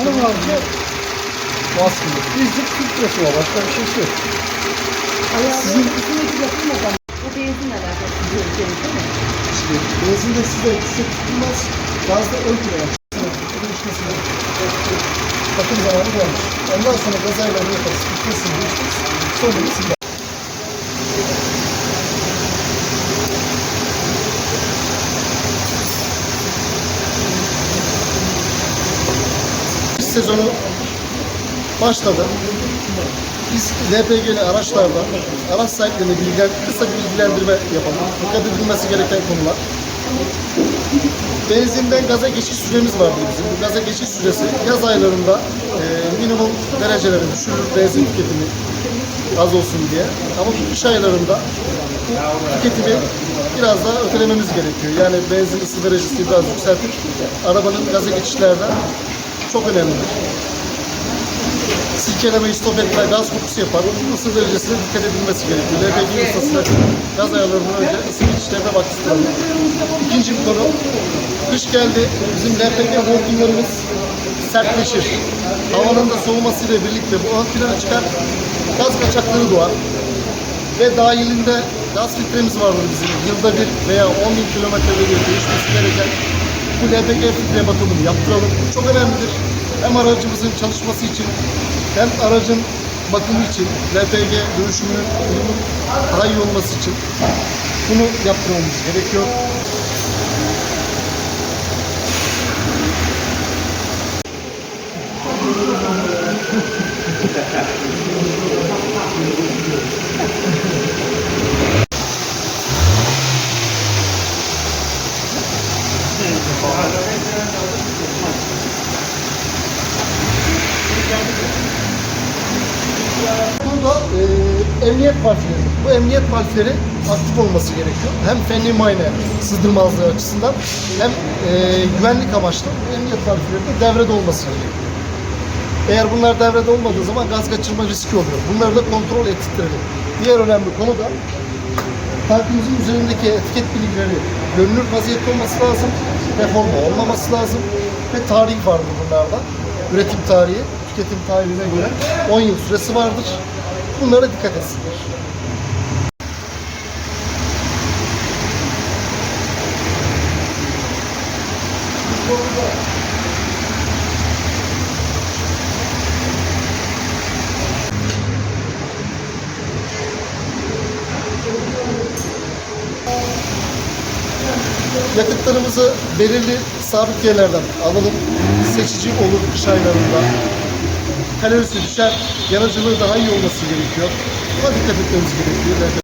Onun harici baskılı. Bizlik filtresi var. Başka bir şey yok. Ayağının üstündeki yapılmadan o benzin alakası diyor değil mi? İşte benzinde size kısa tutulmaz. Gazda ön plana Bakım zamanı gelmiş. Ondan sonra gaz ayarlarını yaparız. Filtresini değiştiririz. Sonra da sezonu başladı. Biz LPG'li araçlarda araç sahiplerine bilgilen, kısa bir bilgilendirme yapalım. Dikkat edilmesi gereken konular. Benzinden gaza geçiş süremiz vardır bizim. Bu gaza geçiş süresi yaz aylarında e, minimum derecelere düşürülür benzin tüketimi az olsun diye. Ama kış aylarında bu tüketimi biraz daha ötelememiz gerekiyor. Yani benzin ısı derecesini biraz yükseltip arabanın gaza geçişlerde çok önemlidir silkelemeyi stop etme, gaz kokusu yapar. Isı derecesine dikkat edilmesi gerekiyor. LPG ısısına gaz ayarlarından önce ısı geçişlerine baktıralım. İkinci bir konu, kış geldi. Bizim LPG hortumlarımız sertleşir. Havanın da soğumasıyla birlikte bu ön plana çıkar. Gaz kaçakları doğar. Ve dahilinde gaz filtremiz vardır bizim. Yılda bir veya 10 bin kilometrede bir değişmesi gereken bu LPG filtre bakımını yaptıralım. Bu çok önemlidir. Hem aracımızın çalışması için hem aracın bakımı için LPG dönüşümünün daha iyi olması için bunu yaptırmamız gerekiyor. Burada e, emniyet valfleri. Bu emniyet valfleri aktif olması gerekiyor. Hem fenli muayene sızdırmazlığı açısından hem e, güvenlik amaçlı emniyet valfleri de devrede olması gerekiyor. Eğer bunlar devrede olmadığı zaman gaz kaçırma riski oluyor. Bunları da kontrol ettirelim. Diğer önemli konu da tankımızın üzerindeki etiket bilgileri görünür vaziyette olması lazım. Deforma olmaması lazım. Ve tarih vardır bunlarda. Üretim tarihi, tüketim tarihine göre 10 yıl süresi vardır. Bunlara dikkat etsinler. Yakıtlarımızı belirli sabit yerlerden alalım. Seçici olur kış aylarında. Kalorisi düşer, yanıcılığı daha iyi olması gerekiyor. Buna dikkat etmemiz gerekiyor.